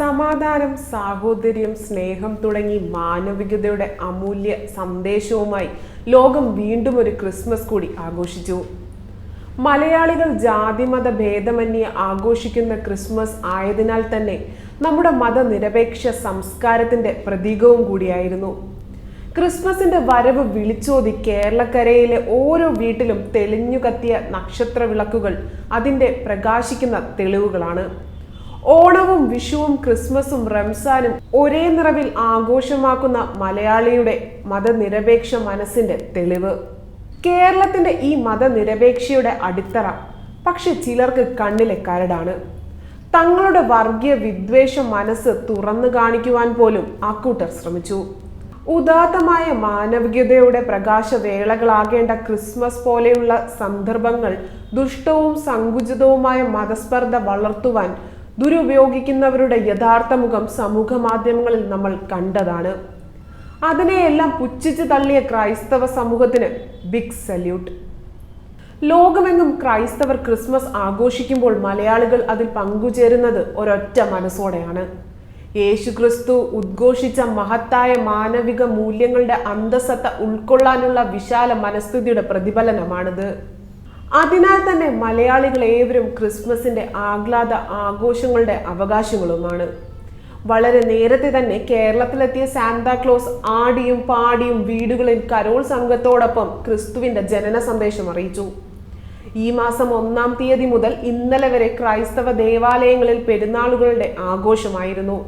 സമാധാനം സാഹോദര്യം സ്നേഹം തുടങ്ങി മാനവികതയുടെ അമൂല്യ സന്ദേശവുമായി ലോകം വീണ്ടും ഒരു ക്രിസ്മസ് കൂടി ആഘോഷിച്ചു. മലയാളികൾ ജാതിമത ഭേദമന്യെ ആഘോഷിക്കുന്ന ക്രിസ്മസ് ആയതിനാൽ തന്നെ നമ്മുടെ മതനിരപേക്ഷ സംസ്കാരത്തിന്റെ പ്രതീകവും കൂടിയായിരുന്നു. ക്രിസ്മസിന്റെ വരവ് വിളിച്ചോതി കേരളക്കരയിലെ ഓരോ വീട്ടിലും തെളിഞ്ഞു കത്തിയ നക്ഷത്ര വിളക്കുകൾ അതിന്റെ പ്രകാശിക്കുന്ന തെളിവുകളാണ്. ഓണവും വിഷുവും ക്രിസ്മസും റംസാനും ഒരേ നിറവിൽ ആഘോഷമാക്കുന്ന മലയാളിയുടെ മതനിരപേക്ഷ മനസ്സിന്റെ തെളിവ്. കേരളത്തിന്റെ ഈ മതനിരപേക്ഷയുടെ അടിത്തറ പക്ഷെ ചിലർക്ക് കണ്ണിലെ കരടാണ്. തങ്ങളുടെ വർഗീയ വിദ്വേഷ മനസ്സ് തുറന്നു കാണിക്കുവാൻ പോലും അക്കൂട്ടർ ശ്രമിച്ചു. ഉദാത്തമായ മാനവികതയുടെ പ്രകാശവേളകളാകേണ്ട ക്രിസ്മസ് പോലെയുള്ള സന്ദർഭങ്ങൾ ദുഷ്ടവും സങ്കുചിതവുമായ മതസ്പർദ്ധ വളർത്തുവാൻ ദുരുപയോഗിക്കുന്നവരുടെ യഥാർത്ഥ മുഖം സമൂഹ മാധ്യമങ്ങളിൽ നമ്മൾ കണ്ടതാണ്. അതിനെയെല്ലാം പുച്ഛിച്ചു തള്ളിയ ക്രൈസ്തവ സമൂഹത്തിന് ബിഗ് സല്യൂട്ട് ലോകമെങ്ങും ക്രൈസ്തവർ ക്രിസ്മസ് ആഘോഷിക്കുമ്പോൾ മലയാളികൾ അതിൽ പങ്കുചേരുന്നത് ഒരൊറ്റ മനസ്സോടെയാണ്. യേശുക്രിസ്തു ഉദ്ഘോഷിച്ച മഹത്തായ മാനവിക മൂല്യങ്ങളുടെ അന്തസത്ത ഉൾക്കൊള്ളാനുള്ള വിശാല മനസ്ഥിതിയുടെ പ്രതിഫലനമാണിത്. അതിനാൽ തന്നെ മലയാളികൾ ഏവരും ക്രിസ്മസിന്റെ ആഹ്ലാദ ആഘോഷങ്ങളുടെ അവകാശങ്ങളുമാണ്. വളരെ നേരത്തെ തന്നെ കേരളത്തിലെത്തിയ സാന്താക്ലോസ് ആടിയും പാടിയും വീടുകളിൽ കരോൾ സംഘത്തോടൊപ്പം ക്രിസ്തുവിന്റെ ജനന സന്ദേശം അറിയിച്ചു. ഈ മാസം ഒന്നാം തീയതി മുതൽ ഇന്നലെ വരെ ക്രൈസ്തവ ദേവാലയങ്ങളിൽ പെരുന്നാളുകളുടെ ആഘോഷമായിരുന്നു.